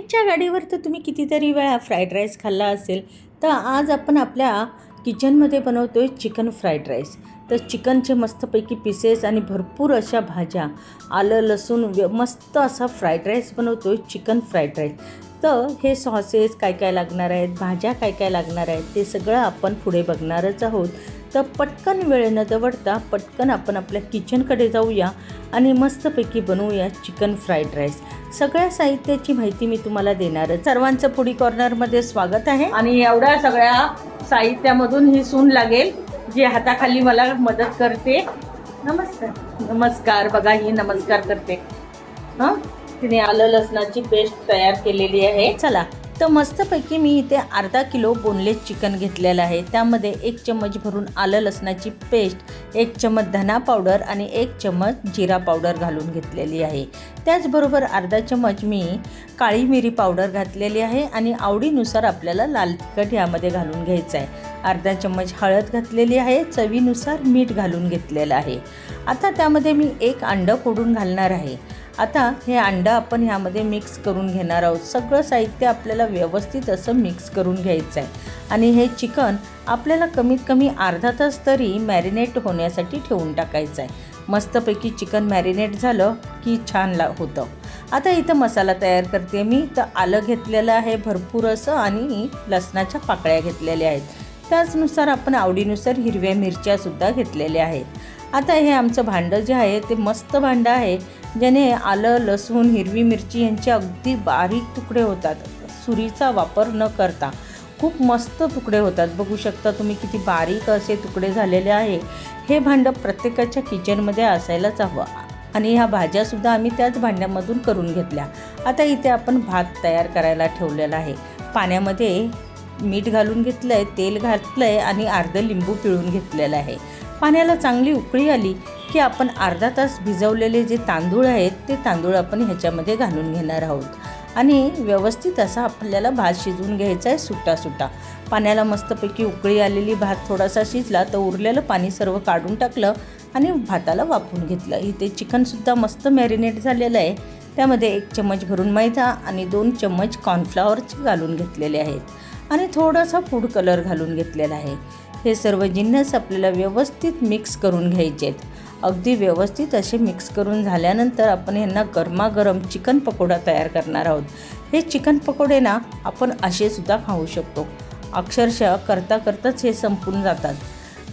च्या गाडीवर तर तुम्ही कितीतरी वेळा फ्राईड राईस खाल्ला असेल तर आज आपण आपल्या किचनमध्ये बनवतो आहे चिकन फ्राईड राईस. तर चिकनचे मस्तपैकी पीसेस आणि भरपूर अशा भाज्या आलं लसूण व्य मस्त असा फ्राईड राईस बनवतो आहे चिकन फ्राईड राईस. तर हे सॉसेस काय काय लागणार आहेत भाज्या काय काय लागणार आहेत ते सगळं आपण पुढे बघणारच आहोत. तर पटकन वेळ न दवडता पटकन आपण आपल्या किचनकडे जाऊया आणि मस्तपैकी बनवूया चिकन फ्राईड राईस. सगळ्या साहित्याची माहिती मी तुम्हाला देणारच सर्वांचं पुढी कॉर्नरमध्ये स्वागत आहे. आणि एवढ्या सगळ्या साहित्यामधून ही सून लागेल जी हाताखाली मला मदत करते. नमस्कार. नमस्कार बघा ही नमस्कार करते. हां? तिने आलं लसणाची पेस्ट तयार केलेली आहे. चला. तर मस्तपैकी मी इथे अर्धा किलो बोनलेस चिकन घेतलेलं आहे. त्यामध्ये एक चम्मच भरून आलं लसणाची पेस्ट एक चम्मच धना पावडर आणि एक चम्मच जिरा पावडर घालून घेतलेली आहे. त्याचबरोबर अर्धा चम्मच मी काळी मिरी पावडर घातलेली आहे आणि आवडीनुसार आपल्याला लाल तिखट यामध्ये घालून घ्यायचं आहे. अर्धा चम्मच हळद घातलेली आहे चवीनुसार मीठ घालून घेतलेलं आहे. आता त्यामध्ये मी एक अंडं फोडून घालणार आहे. आता हे अंडं आपण ह्यामध्ये मिक्स करून घेणार आहोत. सगळं साहित्य आपल्याला व्यवस्थित असं मिक्स करून घ्यायचं आहे आणि हे चिकन आपल्याला कमीत कमी अर्धा तास तरी मॅरिनेट होण्यासाठी ठेवून टाकायचं आहे मस्तपैकी चिकन मॅरिनेट झालं की छान ला होतं. आता इथं मसाला तयार करते मी. तर आलं घेतलेलं आहे भरपूर असं आणि लसणाच्या पाकळ्या घेतलेल्या आहेत. त्याचनुसार आपण आवडीनुसार हिरव्या मिरच्यासुद्धा घेतलेल्या आहेत. आता हे आमचं भांडं जे आहे ते मस्त भांडं आहे ज्याने आलं लसूण हिरवी मिरची यांचे अगदी बारीक तुकडे होतात. सुरीचा वापर न करता खूप मस्त तुकडे होतात. बघू शकता तुम्ही किती बारीक असे तुकडे झालेले आहे. हे भांडं प्रत्येकाच्या किचनमध्ये असायलाच हवं. आणि ह्या भाज्यासुद्धा आम्ही त्याच भांड्यामधून करून घेतल्या. आता इथे आपण भात तयार करायला ठेवलेला आहे. पाण्यामध्ये मीठ घालून घेतलं आहे तेल घातलं आहे आणि अर्धं लिंबू पिळून घेतलेलं आहे. पाण्याला चांगली उकळी आली की आपण अर्धा तास भिजवलेले जे तांदूळ आहेत ते तांदूळ आपण ह्याच्यामध्ये घालून घेणार आहोत. आणि व्यवस्थित असा आपल्याला भात शिजवून घ्यायचा आहे सुट्टा सुट्टा पाण्याला मस्तपैकी उकळी आलेली भात थोडासा शिजला तर उरलेलं पाणी सर्व काढून टाकलं आणि भाताला वाफून घेतलं. इथे चिकनसुद्धा मस्त मॅरिनेट झालेलं आहे. त्यामध्ये एक चम्मच भरून मैदा आणि दोन चम्मच कॉर्नफ्लॉवरचे घालून घेतलेले आहेत. आणि थोडासा फूड कलर घालून घेतलेला आहे. हे सर्व जिन्नस आपल्याला व्यवस्थित मिक्स करून घ्यायचे आहेत अगदी व्यवस्थित असे मिक्स करून झाल्यानंतर आपण यांना गरमागरम चिकन पकोडा तयार करणार आहोत. हे चिकन पकोडे ना आपण असेसुद्धा खाऊ शकतो. अक्षरशः करता करताच हे संपून जातात.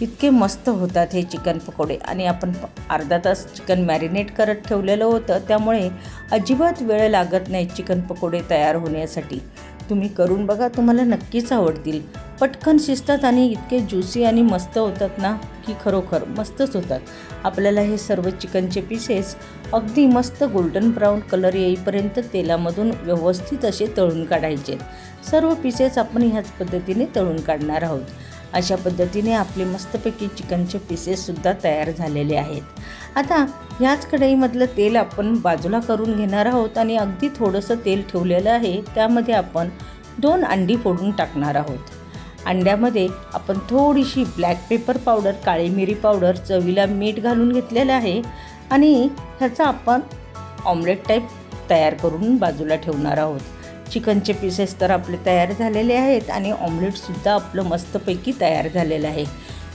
इतके मस्त होतात हे चिकन पकोडे. आणि आपण अर्धा तास चिकन मॅरिनेट करत ठेवलेलं होतं त्यामुळे अजिबात वेळ लागत नाही चिकन पकोडे तयार होण्यासाठी. तुम्ही करून बघा तुम्हाला नक्कीच आवडतील. पटकन शिजतात आणि इतके ज्युसी आणि मस्त होतात ना की खरोखर मस्तच होतात. आपल्याला हे सर्व चिकनचे पीसेस अगदी मस्त गोल्डन ब्राऊन कलर येईपर्यंत तेलामधून व्यवस्थित असे तळून काढायचे. सर्व पीसेस आपण ह्याच पद्धतीने तळून काढणार आहोत. अशा पद्धतीने आपले मस्तपैकी चिकनचे पीसेससुद्धा तयार झालेले आहेत. आता ह्याच कढईमधलं तेल आपण बाजूला करून घेणार आहोत आणि अगदी थोडंसं तेल ठेवलेलं आहे त्यामध्ये आपण दोन अंडी फोडून टाकणार आहोत. अंड्यामध्ये आपण थोडीशी ब्लॅक पेपर पावडर काळी मिरी पावडर चवीला मीठ घालून घेतलेलं आहे आणि ह्याचा आपण ऑमलेट टाईप तयार करून बाजूला ठेवणार आहोत. चिकनचे पीसेस तर आपले तयार झालेले आहेत आणि ऑमलेटसुद्धा आपलं मस्तपैकी तयार झालेलं आहे.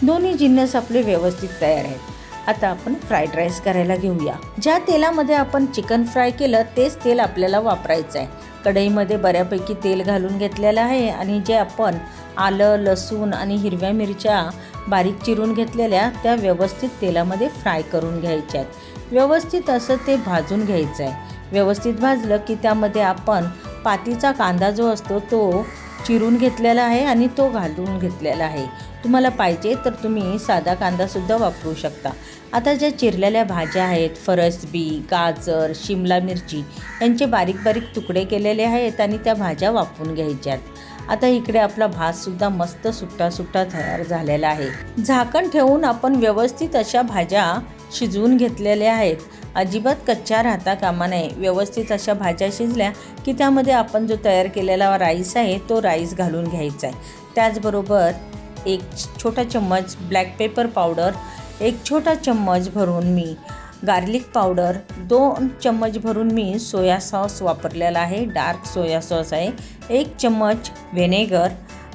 दोन्ही जिन्नस आपले व्यवस्थित तयार आहेत. आता आपण फ्राईड राईस करायला घेऊया. ज्या तेलामध्ये आपण चिकन फ्राय केलं तेच तेल आपल्याला वापरायचं आहे. कढईमध्ये बऱ्यापैकी तेल घालून घेतलेलं आहे आणि जे आपण आलं लसूण आणि हिरव्या मिरच्या बारीक चिरून घेतलेल्या त्या व्यवस्थित तेलामध्ये फ्राय करून घ्यायच्या आहेत. व्यवस्थित असं ते भाजून घ्यायचं आहे. व्यवस्थित भाजलं की त्यामध्ये आपण पातीचा कांदा जो असतो तो चिरून घेतलेला आहे आणि तो घालून घेतलेला आहे. तुम्हाला पाहिजे तर तुम्ही साधा कांदासुद्धा वापरू शकता. आता ज्या चिरलेल्या भाज्या आहेत फरसबी गाजर शिमला मिरची यांचे बारीक बारीक तुकडे केलेले आहेत आणि त्या भाज्या वापरून घ्यायच्यात. आता इकडे आपला भातसुद्धा मस्त सुट्टा सुट्टा तयार झालेला आहे. झाकण ठेवून आपण व्यवस्थित अशा भाज्या शिजवून घेतलेल्या आहेत. अजिबात कच्च्या राहता कामा नये. व्यवस्थित अशा भाज्या शिजल्या की त्यामध्ये आपण जो तयार केलेला राईस आहे तो राईस घालून घ्यायचा आहे. त्याचबरोबर एक छोटा चम्मच ब्लॅक पेपर पावडर एक छोटा चम्मच भरून मी गार्लिक पावडर दोन चम्मच भरून मी सोया सॉस वापरलेला आहे डार्क सोया सॉस आहे एक चम्मच व्हिनेगर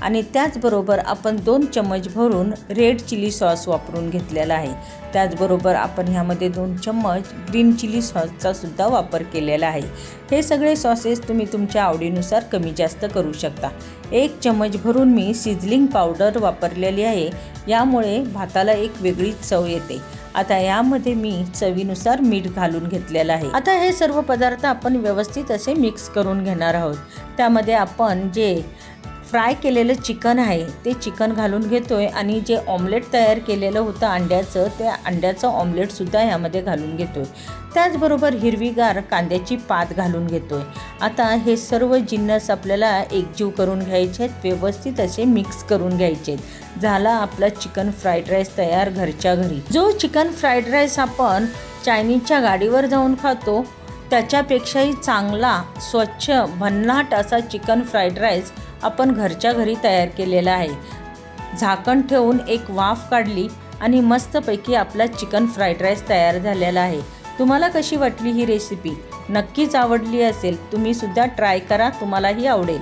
आणि त्याचबरोबर आपण दोन चम्मच भरून रेड चिली सॉस वापरून घेतलेला आहे. त्याचबरोबर आपण ह्यामध्ये दोन चम्मच ग्रीन चिली सॉसचा सुद्धा वापर केलेला आहे. हे सगळे सॉसेस तुम्ही तुमच्या आवडीनुसार कमी जास्त करू शकता. एक चम्मच भरून मी सिझलिंग पावडर वापरलेली आहे. यामुळे भाताला एक वेगळीच चव येते. आता यामध्ये मी चवीनुसार मीठ घालून घेतलेलं आहे. आता हे सर्व पदार्थ आपण व्यवस्थित असे मिक्स करून घेणार आहोत. त्यामध्ये आपण जे फ्राय केलेलं चिकन आहे ते चिकन घालून घेतो आहे आणि जे ऑमलेट तयार केलेलं होतं अंड्याचं त्या अंड्याचं ऑमलेटसुद्धा ह्यामध्ये घालून घेतो आहे त्याचबरोबर हिरवीगार कांद्याची पात घालून घेतो आहे आता हे सर्व जिन्नस आपल्याला एकजीव करून घ्यायचे आहेत व्यवस्थित असे मिक्स करून घ्यायचे आहेत. झाला आपला चिकन फ्राईड राईस तयार घरच्या घरी. जो चिकन फ्राईड राईस आपण चायनीजच्या गाडीवर जाऊन खातो त्याच्यापेक्षाही चांगला स्वच्छ भन्नाट असा चिकन फ्राईड राईस आपण घरच्या घरी तयार केलेला आहे. झाकण ठेवून एक वाफ काढली आणि मस्तपैकी आपला चिकन फ्राईड राईस तयार झालेला आहे. तुम्हाला कशी वाटली ही रेसिपी? नक्कीच आवडली असेल तुम्हीसुद्धा ट्राय करा तुम्हालाही आवडेल.